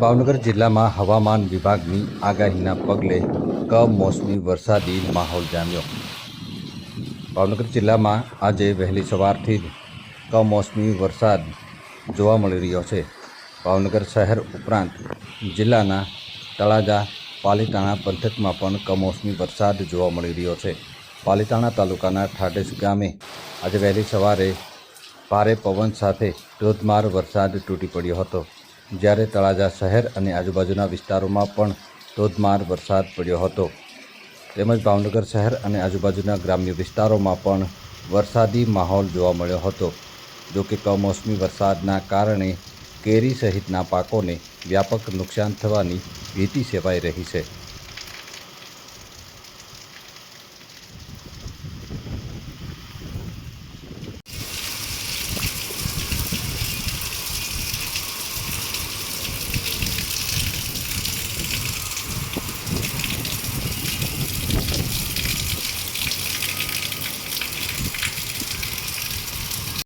ભાવનગર જિલ્લામાં હવામાન વિભાગની આગાહીના પગલે કમોસમી વરસાદી માહોલ જામ્યો. ભાવનગર જિલ્લામાં આજે વહેલી સવારથી જ કમોસમી વરસાદ જોવા મળી રહ્યો છે. ભાવનગર શહેર ઉપરાંત જિલ્લાના તળાજા, પાલીતાણા પંથકમાં પણ કમોસમી વરસાદ જોવા મળી રહ્યો છે. પાલીતાણા તાલુકાના ઠાડેસ ગામે આજે વહેલી સવારે ભારે પવન સાથે ધોધમાર વરસાદ તૂટી પડ્યો હતો. જ્યારે તળાજા શહેર અને આજુબાજુના વિસ્તારોમાં પણ ધોધમાર વરસાદ પડ્યો હતો. તેમજ ભાવનગર શહેર અને આજુબાજુના ગ્રામ્ય વિસ્તારોમાં પણ વરસાદી માહોલ જોવા મળ્યો હતો. જો કે કમોસમી વરસાદના કારણે કેરી સહિતના પાકોને વ્યાપક નુકસાન થવાની ભીતિ સેવાઈ રહી છે.